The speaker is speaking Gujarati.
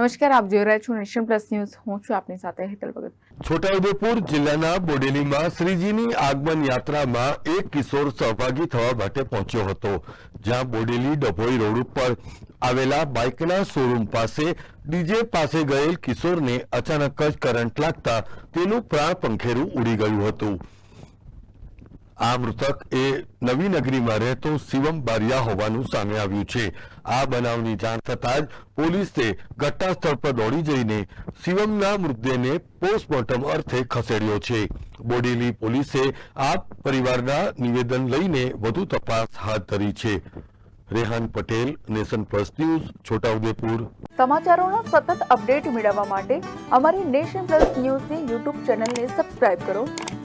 નમસ્કાર, આપ જોઈ રહ્યા છો નેશન પ્લસ ન્યૂઝ. હું છું આપની સાથે હેતલ ભગત. છોટાઉદેપુર જિલ્લાના બોડેલીમાં શ્રીજીની આગમન યાત્રામાં એક કિશોર સહભાગી થવા માટે પહોંચ્યો હતો, જ્યાં બોડેલી ડભોઈ રોડ ઉપર આવેલા બાઇકના શોરૂમ પાસે ડીજે પાસે ગયેલ કિશોરને અચાનક જ કરંટ લાગતા તેનું પ્રાણ પંખેરું ઉડી ગયું હતું. આ મૃતક એ નવી નગરીમાં રહેતો શિવમ બારિયા હોવાનું સામે આવ્યું છે. આ બનાવની જાણ થતાં જ પોલીસે ઘટના સ્થળ પર દોડી જઈને શિવમના મૃતદેહને પોસ્ટમોર્ટમ અર્થે ખસેડ્યો છે. બોડેલી પોલીસે આ પરિવારના નિવેદન લઈને વધુ તપાસ હાથ ધરી છે. Rehan Patel, nation plus news, Chhota Udepur. સમાચારોનો સતત અપડેટ મેળવવા માટે અમારી નેશન પ્લસ ન્યૂઝની યુટ્યુબ ચેનલને સબસ્ક્રાઇબ કરો.